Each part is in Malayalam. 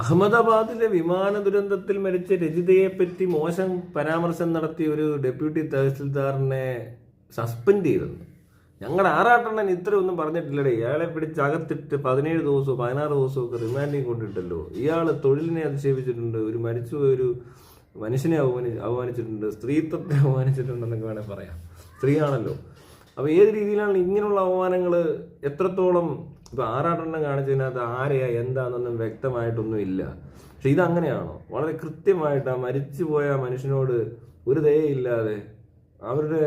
അഹമ്മദാബാദിലെ വിമാന ദുരന്തത്തിൽ മരിച്ച രജിതയെ പറ്റി മോശം പരാമർശം നടത്തിയ ഒരു ഡെപ്യൂട്ടി തഹസിൽദാറിനെ സസ്പെൻഡ് ചെയ്തിരുന്നു. ഞങ്ങളുടെ ആറാട്ടെണ്ണൻ ഇത്രയൊന്നും പറഞ്ഞിട്ടില്ലടേ. ഇയാളെ പിടിച്ച് അകത്തിട്ട് പതിനേഴ് ദിവസവും പതിനാറ് ദിവസവും ഒക്കെ റിമാൻഡിങ് കൊണ്ടിട്ടല്ലോ. ഇയാൾ തൊഴിലിനെ അധിക്ഷേപിച്ചിട്ടുണ്ട്. ഒരു മരിച്ചു ഒരു മനുഷ്യനെ അവമാനി അവമാനിച്ചിട്ടുണ്ട്. സ്ത്രീത്വത്തെ അവമാനിച്ചിട്ടുണ്ടെന്നൊക്കെ വേണേൽ പറയാം. സ്ത്രീയാണല്ലോ. അപ്പോൾ ഏത് രീതിയിലാണ് ഇങ്ങനെയുള്ള അവമാനങ്ങൾ എത്രത്തോളം ഇപ്പൊ ആറാട്ടെണ്ണം കാണിച്ചതിനകത്ത് ആരെയാ എന്താണെന്നൊന്നും വ്യക്തമായിട്ടൊന്നും ഇല്ല. പക്ഷെ ഇതങ്ങനെയാണോ? വളരെ കൃത്യമായിട്ട് ആ മരിച്ചുപോയ മനുഷ്യനോട് ഒരു ദയയില്ലാതെ അവരുടെ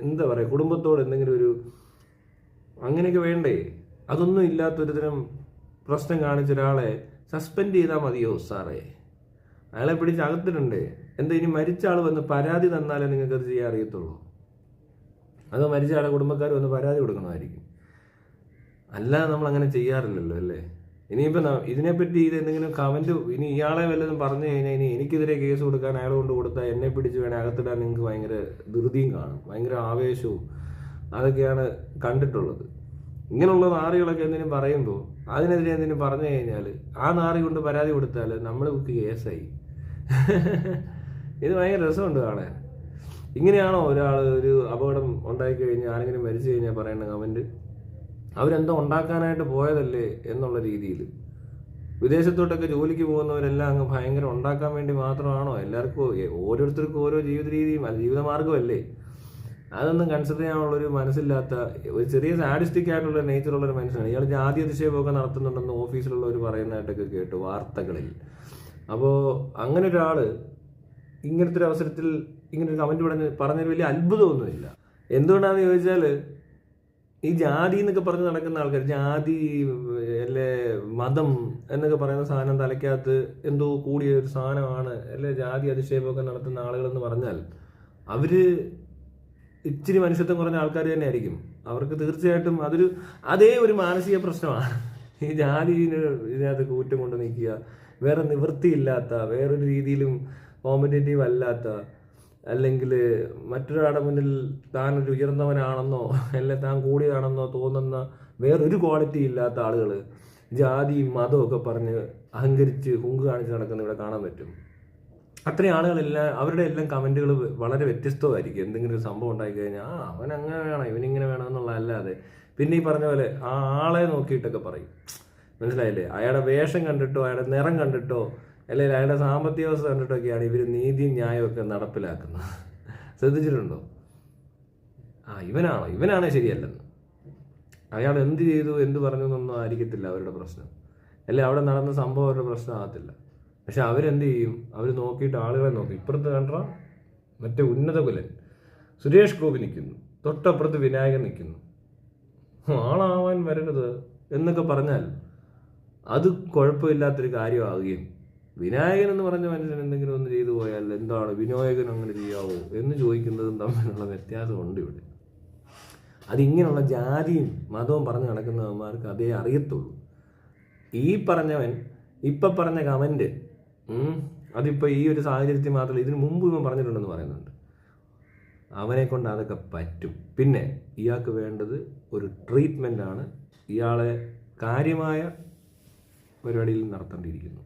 എന്താ പറയുക കുടുംബത്തോട് എന്തെങ്കിലും ഒരു അങ്ങനെയൊക്കെ വേണ്ടേ? അതൊന്നും ഇല്ലാത്തൊരു തരം പ്രശ്നം കാണിച്ച ഒരാളെ സസ്പെൻഡ് ചെയ്താൽ മതിയോ സാറേ? അയാളെ പിടിച്ച് അകത്തിട്ടുണ്ടേ. എന്താ ഇനി മരിച്ച ആൾ വന്ന് പരാതി തന്നാലേ നിങ്ങൾക്കത് ചെയ്യാൻ അറിയത്തുള്ളൂ? അത് മരിച്ച ആളെ കുടുംബക്കാർ വന്ന് പരാതി കൊടുക്കണമായിരിക്കും? അല്ലാതെ നമ്മൾ അങ്ങനെ ചെയ്യാറില്ലല്ലോ അല്ലേ? ഇനിയിപ്പോൾ ഇതിനെപ്പറ്റി ഇത് എന്തെങ്കിലും കമന്റ് ഇനി ഇയാളെ വല്ലതും പറഞ്ഞു കഴിഞ്ഞാൽ ഇനി എനിക്കെതിരെ കേസ് കൊടുക്കാൻ അയാൾ കൊണ്ട് കൊടുത്താൽ എന്നെ പിടിച്ച് വേണേൽ അകത്തിടാൻ നിങ്ങൾക്ക് ഭയങ്കര ധൃതിയും കാണും ഭയങ്കര ആവേശവും. അതൊക്കെയാണ് കണ്ടിട്ടുള്ളത്. ഇങ്ങനെയുള്ള നാറികളൊക്കെ എന്തെങ്കിലും പറയുമ്പോൾ അതിനെതിരെ എന്തെങ്കിലും പറഞ്ഞു കഴിഞ്ഞാൽ ആ നാറി കൊണ്ട് പരാതി കൊടുത്താൽ നമ്മൾ ബുക്ക് കേസായി. ഇത് ഭയങ്കര രസമുണ്ട് കാണാൻ. ഇങ്ങനെയാണോ ഒരാൾ ഒരു അപകടം ഉണ്ടാക്കി കഴിഞ്ഞാൽ ആരെങ്കിലും മരിച്ചു കഴിഞ്ഞാൽ പറയേണ്ട കമന്റ്? അവരെന്തോ ഉണ്ടാക്കാനായിട്ട് പോയതല്ലേ എന്നുള്ള രീതിയിൽ. വിദേശത്തോട്ടൊക്കെ ജോലിക്ക് പോകുന്നവരെല്ലാം അങ്ങ് ഭയങ്കര ഉണ്ടാക്കാൻ വേണ്ടി മാത്രമാണോ? എല്ലാവർക്കും ഓരോരുത്തർക്കും ഓരോ ജീവിത രീതിയും അല്ല ജീവിതമാർഗമല്ലേ അതൊന്നും കൺസിഡർ ചെയ്യാനുള്ള ഒരു മനസ്സില്ലാത്ത ഒരു ചെറിയ സാഡിസ്റ്റിക് ആയിട്ടുള്ള നേച്ചറുള്ള ഒരു മനുഷ്യനാണ്. ഇയാൾ ജാതി അതിശയമൊക്കെ നടത്തുന്നുണ്ടെന്ന് ഓഫീസിലുള്ളവർ പറയുന്നതായിട്ടൊക്കെ കേട്ടു വാർത്തകളിൽ. അപ്പോൾ അങ്ങനെ ഒരാൾ ഇങ്ങനത്തെ ഒരു അവസരത്തിൽ ഇങ്ങനെ ഒരു കമന്റ് പറഞ്ഞ് പറഞ്ഞൊരു വലിയ അത്ഭുതമൊന്നുമില്ല. എന്തുകൊണ്ടാണെന്ന് ചോദിച്ചാൽ ഈ ജാതി എന്നൊക്കെ പറഞ്ഞ് നടക്കുന്ന ആൾക്കാർ ജാതി അല്ലെ മതം എന്നൊക്കെ പറയുന്ന സാധനം തലയ്ക്കകത്ത് എന്തോ കൂടിയ ഒരു സാധനമാണ് അല്ലെ ജാതി അധിക്ഷേപമൊക്കെ നടത്തുന്ന ആളുകൾ എന്ന് പറഞ്ഞാൽ അവർ ഇച്ചിരി മനുഷ്യത്വം കുറഞ്ഞ ആൾക്കാർ തന്നെ ആയിരിക്കും അവർക്ക് തീർച്ചയായിട്ടും അതൊരു അതേ ഒരു മാനസിക പ്രശ്നമാണ്. ഈ ജാതി ഇതിനകത്ത് കൂറ്റം കൊണ്ട് നിൽക്കുക വേറെ നിവൃത്തിയില്ലാത്ത വേറൊരു രീതിയിലും കോമ്പറ്റേറ്റീവ് അല്ലാത്ത അല്ലെങ്കിൽ മറ്റൊരാളുടെ മുന്നിൽ താൻ ഒരു ഉയർന്നവനാണെന്നോ അല്ലെങ്കിൽ താൻ കൂടിയതാണെന്നോ തോന്നുന്ന വേറൊരു ക്വാളിറ്റി ഇല്ലാത്ത ആളുകൾ ജാതിയും ഒക്കെ പറഞ്ഞ് അഹങ്കരിച്ച് ഹുങ്ക് കാണിച്ച് നടക്കുന്ന ഇവിടെ കാണാൻ പറ്റും. അത്രയും ആളുകളെല്ലാം അവരുടെ എല്ലാം കമന്റുകൾ വളരെ വ്യത്യസ്തമായിരിക്കും. എന്തെങ്കിലും ഒരു സംഭവം ഉണ്ടായി കഴിഞ്ഞാൽ ആ അവൻ അങ്ങനെ വേണം ഇവനിങ്ങനെ വേണം എന്നുള്ള അല്ലാതെ പിന്നെ ഈ പറഞ്ഞ പോലെ ആ ആളെ നോക്കിയിട്ടൊക്കെ പറയും. മനസ്സിലായില്ലേ? അയാളുടെ വേഷം കണ്ടിട്ടോ അയാളുടെ നിറം കണ്ടിട്ടോ അല്ലെങ്കിൽ അയാളുടെ സാമ്പത്തിക അവസ്ഥ കണ്ടിട്ടൊക്കെയാണ് ഇവർ നീതിയും ന്യായമൊക്കെ നടപ്പിലാക്കുന്നത്. ശ്രദ്ധിച്ചിട്ടുണ്ടോ? ആ ഇവനാണോ? ഇവനാണേ ശരിയല്ലെന്ന്. അയാൾ എന്ത് ചെയ്തു എന്ത് പറഞ്ഞു എന്നൊന്നും ആയിരിക്കത്തില്ല അവരുടെ പ്രശ്നം. അല്ലെ? അവിടെ നടന്ന സംഭവം അവരുടെ പ്രശ്നമാകത്തില്ല പക്ഷെ അവരെന്ത് ചെയ്യും? അവർ നോക്കിയിട്ട് ആളുകളെ നോക്കി. ഇപ്പുറത്ത് കണ്ട? മറ്റേ ഉന്നത കുലൻ. സുരേഷ് ഗോപി നിൽക്കുന്നു. തൊട്ടപ്പുറത്ത് വിനായകൻ നിൽക്കുന്നു. ആളാവാൻ വരരുത് എന്നൊക്കെ പറഞ്ഞാൽ അത് കുഴപ്പമില്ലാത്തൊരു കാര്യമാവുകയും വിനായകൻ എന്ന് പറഞ്ഞ മനുഷ്യൻ എന്തെങ്കിലും ഒന്ന് ചെയ്തു പോയാൽ എന്താണ് വിനായകൻ അങ്ങനെ ചെയ്യാവോ എന്ന് ചോദിക്കുന്നതും തമ്മിലുള്ള വ്യത്യാസമുണ്ട് ഇവിടെ. അതിങ്ങനെയുള്ള ജാതിയും മതവും പറഞ്ഞു നടക്കുന്നവന്മാർക്ക് അതേ അറിയത്തുള്ളൂ. ഈ പറഞ്ഞവൻ ഇപ്പം പറഞ്ഞ കമന്റ് അതിപ്പോൾ ഈ ഒരു സാഹചര്യത്തിൽ മാത്രമല്ല ഇതിന് മുമ്പ് ഇവൻ പറഞ്ഞിട്ടുണ്ടെന്ന് പറയുന്നുണ്ട്. അവനെ കൊണ്ട് അതൊക്കെ പറ്റും. പിന്നെ ഇയാൾക്ക് വേണ്ടത് ഒരു ട്രീറ്റ്മെന്റ് ആണ്. ഇയാളെ കാര്യമായ പരിപാടിയിൽ നടത്തേണ്ടിയിരിക്കുന്നു.